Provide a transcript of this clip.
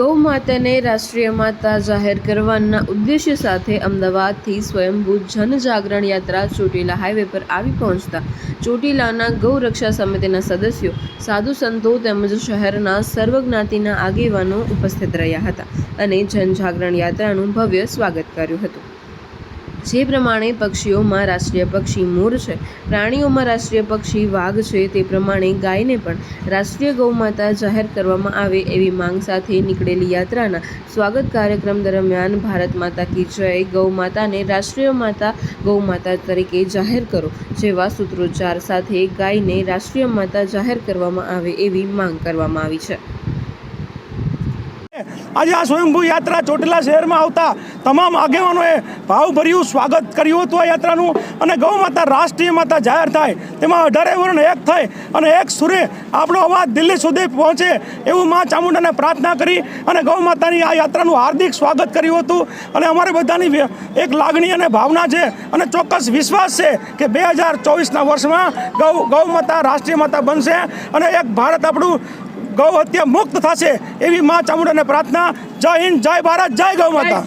ગૌ માતાને રાષ્ટ્રીય માતા જાહેર કરવાના ઉદ્દેશ્ય સાથે અમદાવાદથી સ્વયંભૂ જનજાગરણ યાત્રા ચોટીલા હાઈવે પર આવી પહોંચતા ચોટીલાના ગૌ રક્ષા સમિતિના સદસ્યો, સાધુ સંતો તેમજ શહેરના સર્વજ્ઞાતિના આગેવાનો ઉપસ્થિત રહ્યા હતા અને જનજાગરણ યાત્રાનું ભવ્ય સ્વાગત કર્યું હતું. જે પ્રમાણે પક્ષીઓમાં રાષ્ટ્રીય પક્ષી મોર છે, પ્રાણીઓમાં રાષ્ટ્રીય પક્ષી વાઘ છે, તે પ્રમાણે ગાયને પણ રાષ્ટ્રીય ગૌમાતા જાહેર કરવામાં આવે એવી માંગ સાથે નીકળેલી યાત્રાના સ્વાગત કાર્યક્રમ દરમિયાન ભારત માતા કી જય ગૌમાતાને રાષ્ટ્રીય માતા ગૌમાતા તરીકે જાહેર કરો, જેવા સૂત્રોચ્ચાર સાથે ગાયને રાષ્ટ્રીય માતા જાહેર કરવામાં આવે એવી માંગ કરવામાં આવી છે. આજે આ સ્વયંભૂ યાત્રા ચોટીલા શહેરમાં આવતા તમામ આગેવાનોએ ભાવભર્યું સ્વાગત કર્યું હતું આ યાત્રાનું. અને ગૌ માતા રાષ્ટ્રીય માતા જાહેર થાય, તેમાં અઢારે વર્ણ એક થાય અને એક સુરે આપણો અવાજ દિલ્હી સુધી પહોંચે એવું મા ચામુંડાને પ્રાર્થના કરી અને ગૌ માતાની આ યાત્રાનું હાર્દિક સ્વાગત કર્યું હતું. અને અમારે બધાની એક લાગણી અને ભાવના છે અને ચોક્કસ વિશ્વાસ છે કે બે હજાર ચોવીસના વર્ષમાં ગૌ ગૌ માતા રાષ્ટ્રીય માતા બનશે અને એક ભારત આપણું ગૌ હત્યા મુક્ત થશે એવી મા ચામુંડાને પ્રાર્થના. જય હિન્દ, જય ભારત, જય ગૌ માતા.